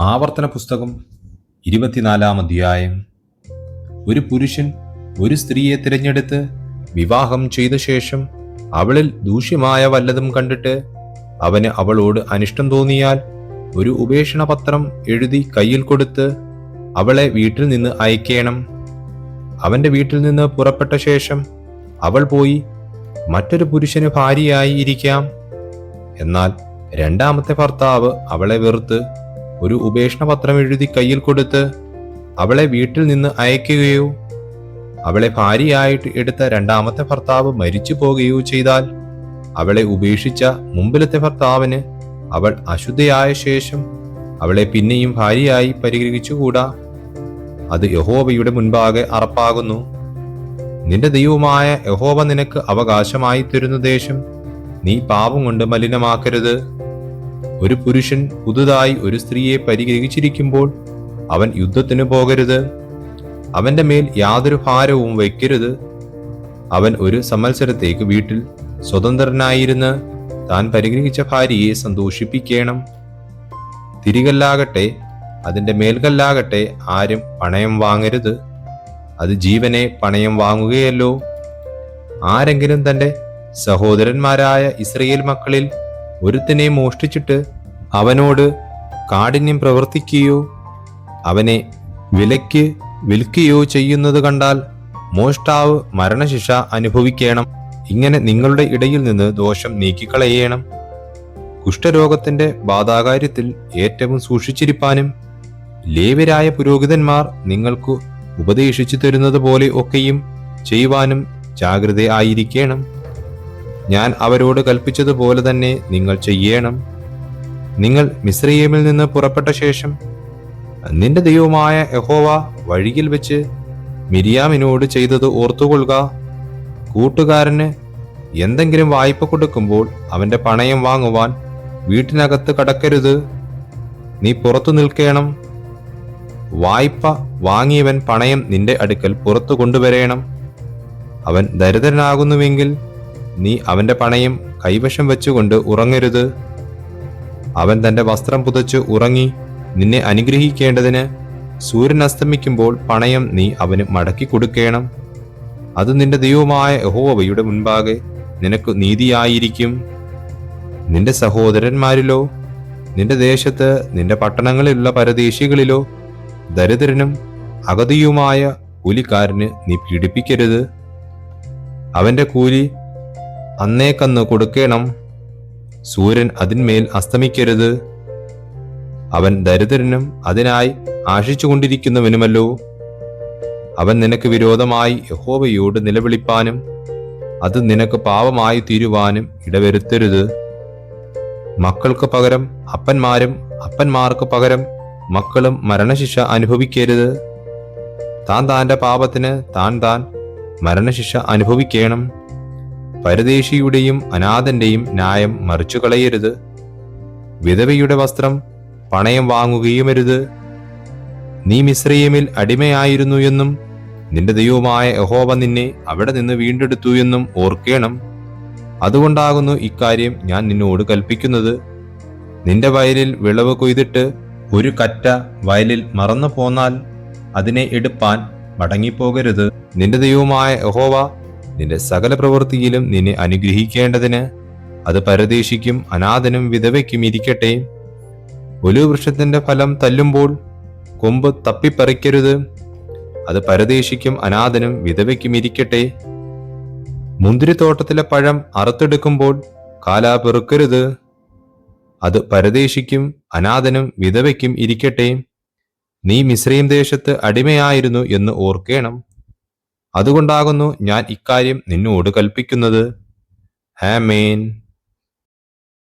ആവർത്തന പുസ്തകം ഇരുപത്തിനാലാം അധ്യായം. ഒരു പുരുഷൻ ഒരു സ്ത്രീയെ തിരഞ്ഞെടുത്ത് വിവാഹം ചെയ്ത ശേഷം അവളിൽ ദൂഷ്യമായ വല്ലതും കണ്ടിട്ട് അവന് അവളോട് അനിഷ്ടം തോന്നിയാൽ ഒരു ഉപേക്ഷണ പത്രം എഴുതി കയ്യിൽ കൊടുത്ത് അവളെ വീട്ടിൽ നിന്ന് അയക്കണം. അവന്റെ വീട്ടിൽ നിന്ന് പുറപ്പെട്ട ശേഷം അവൾ പോയി മറ്റൊരു പുരുഷന് ഭാര്യയായി ഇരിക്കാം. എന്നാൽ രണ്ടാമത്തെ ഭർത്താവ് അവളെ വെറുത്ത് ഒരു ഉപേക്ഷണ പത്രം എഴുതി കയ്യിൽ കൊടുത്ത് അവളെ വീട്ടിൽ നിന്ന് അയക്കുകയോ അവളെ ഭാര്യയായിട്ട് എടുത്ത രണ്ടാമത്തെ ഭർത്താവ് മരിച്ചു പോകുകയോ ചെയ്താൽ അവളെ ഉപേക്ഷിച്ച മുമ്പിലത്തെ ഭർത്താവിന് അവൾ അശുദ്ധയായ ശേഷം അവളെ പിന്നെയും ഭാര്യയായി പരിഗ്രഹിച്ചുകൂടാ? അത് യഹോബയുടെ മുൻപാകെ അറപ്പാകുന്നു. നിന്റെ ദൈവമായ യഹോബ നിനക്ക് അവകാശമായി തരുന്ന ദേശം നീ പാപം കൊണ്ട് മലിനമാക്കരുത്. ഒരു പുരുഷൻ പുതുതായി ഒരു സ്ത്രീയെ പരിഗ്രഹിച്ചിരിക്കുമ്പോൾ അവൻ യുദ്ധത്തിന് പോകരുത്. അവന്റെ മേൽ യാതൊരു ഭാരവും വയ്ക്കരുത്. അവൻ ഒരു സമത്സരത്തേക്ക് വീട്ടിൽ സ്വതന്ത്രനായിരുന്ന് താൻ പരിഗ്രഹിച്ച ഭാര്യയെ സന്തോഷിപ്പിക്കണം. തിരികല്ലാകട്ടെ അതിന്റെ മേൽകല്ലാകട്ടെ ആരും പണയം വാങ്ങരുത്. അത് ജീവനെ പണയം വാങ്ങുകയല്ലോ. ആരെങ്കിലും തന്റെ സഹോദരന്മാരായ ഇസ്രയേൽ മക്കളിൽ ഒരുത്തനെ മോഷ്ടിച്ചിട്ട് അവനോട് കാഠിന്യം പ്രവർത്തിക്കുകയോ അവനെ വിലയ്ക്ക് വിൽക്കുകയോ ചെയ്യുന്നത് കണ്ടാൽ മോഷ്ടാവ് മരണശിക്ഷ അനുഭവിക്കണം. ഇങ്ങനെ നിങ്ങളുടെ ഇടയിൽ നിന്ന് ദോഷം നീക്കിക്കളയണം. കുഷ്ഠരോഗത്തിന്റെ ബാധാകാര്യത്തിൽ ഏറ്റവും സൂക്ഷിച്ചിരിപ്പാനും ലേവ്യരായ പുരോഹിതന്മാർ നിങ്ങൾക്ക് ഉപദേശിച്ചു തരുന്നത് പോലെ ഒക്കെയും ചെയ്യുവാനും ജാഗ്രത ആയിരിക്കണം ഞാൻ അവരോട് കൽപ്പിച്ചതുപോലെ തന്നെ നിങ്ങൾ ചെയ്യണം. നിങ്ങൾ മിസ്രീമിൽ നിന്ന് പുറപ്പെട്ട ശേഷം നിന്റെ ദൈവമായ യഹോവ വഴിയിൽ വെച്ച് മിരിയാമിനോട് ചെയ്തത് ഓർത്തുകൊള്ളുക. കൂട്ടുകാരന് എന്തെങ്കിലും വായ്പ കൊടുക്കുമ്പോൾ അവന്റെ പണയം വാങ്ങുവാൻ വീട്ടിനകത്ത് കടക്കരുത്. നീ പുറത്തു നിൽക്കണം. വായ്പ വാങ്ങിയവൻ പണയം നിന്റെ അടുക്കൽ പുറത്തു കൊണ്ടുവരേണം. അവൻ ദരിദ്രനാകുന്നുവെങ്കിൽ നീ അവന്റെ പണയം കൈവശം വെച്ചുകൊണ്ട് ഉറങ്ങരുത്. അവൻ തന്റെ വസ്ത്രം പുതച്ച് ഉറങ്ങി നിന്നെ അനുഗ്രഹിക്കേണ്ടതിന് സൂര്യൻ അസ്തമിക്കുമ്പോൾ പണയം നീ അവന് മടക്കി കൊടുക്കണം. അത് നിന്റെ ദൈവമായ യഹോവയുടെ മുൻപാകെ നിനക്ക് നീതിയായിരിക്കും. നിന്റെ സഹോദരന്മാരിലോ നിന്റെ ദേശത്ത് നിന്റെ പട്ടണങ്ങളിലുള്ള പരദേശികളിലോ ദരിദ്രനും അഗതിയുമായ കൂലിക്കാരന് നീ പീഡിപ്പിക്കരുത്. അവന്റെ കൂലി അന്നേക്കന്ന് കൊടുക്കണം. സൂര്യൻ അതിന്മേൽ അസ്തമിക്കരുത്. അവൻ ദരിദ്രനും അതിനായി ആശിച്ചുകൊണ്ടിരിക്കുന്നവനുമല്ലോ. അവൻ നിനക്ക് വിരോധമായി യഹോവയോട് നിലവിളിപ്പാനും അത് നിനക്ക് പാപമായി തീരുവാനും ഇടവരുത്തരുത്. മക്കൾക്ക് പകരം അപ്പന്മാരും അപ്പന്മാർക്ക് പകരം മക്കളും മരണശിക്ഷ അനുഭവിക്കരുത്. താൻ താന്റെ പാപത്തിന് താൻ താൻ മരണശിക്ഷ അനുഭവിക്കണം. പരദേശിയുടെയും അനാഥന്റെയും ന്യായം മറിച്ചു കളയരുത് വിധവയുടെ വസ്ത്രം പണയം വാങ്ങുകയുമരുത്. നീ മിശ്രയമിൽ അടിമയായിരുന്നു എന്നും നിന്റെ ദൈവമായ യഹോവ നിന്നെ അവിടെ നിന്ന് വീണ്ടെടുത്തു എന്നും ഓർക്കേണം. അതുകൊണ്ടാകുന്നു ഇക്കാര്യം ഞാൻ നിന്നോട് കൽപ്പിക്കുന്നത്. നിന്റെ വയലിൽ വിളവ് കൊയ്തിട്ട് ഒരു കറ്റ വയലിൽ മറന്നു പോന്നാൽ അതിനെ എടുപ്പാൻ മടങ്ങിപ്പോകരുത്. നിന്റെ ദൈവമായ യഹോവ നിന്റെ സകല പ്രവൃത്തിയിലും നിന്നെ അനുഗ്രഹിക്കേണ്ടതിന് അത് പരദേശിക്കും അനാഥനും വിധവയ്ക്കും ഇരിക്കട്ടെ. ഒലുവൃക്ഷത്തിന്റെ ഫലം തല്ലുമ്പോൾ കൊമ്പ് തപ്പിപ്പറിക്കരുത്. അത് പരദേശിക്കും അനാഥനും വിധവയ്ക്കും ഇരിക്കട്ടെ. മുന്തിരിത്തോട്ടത്തിലെ പഴം അറുത്തെടുക്കുമ്പോൾ കാലാ പെറുക്കരുത്. അത് പരദേശിക്കും അനാഥനും വിധവയ്ക്കും ഇരിക്കട്ടെ. നീ മിശ്രീം ദേശത്ത് അടിമയായിരുന്നു എന്ന് ഓർക്കേണം. അതുകൊണ്ടാകുന്നു ഞാൻ ഇക്കാര്യം നിന്നോട് കൽപ്പിക്കുന്നത്. ഹാമേൻ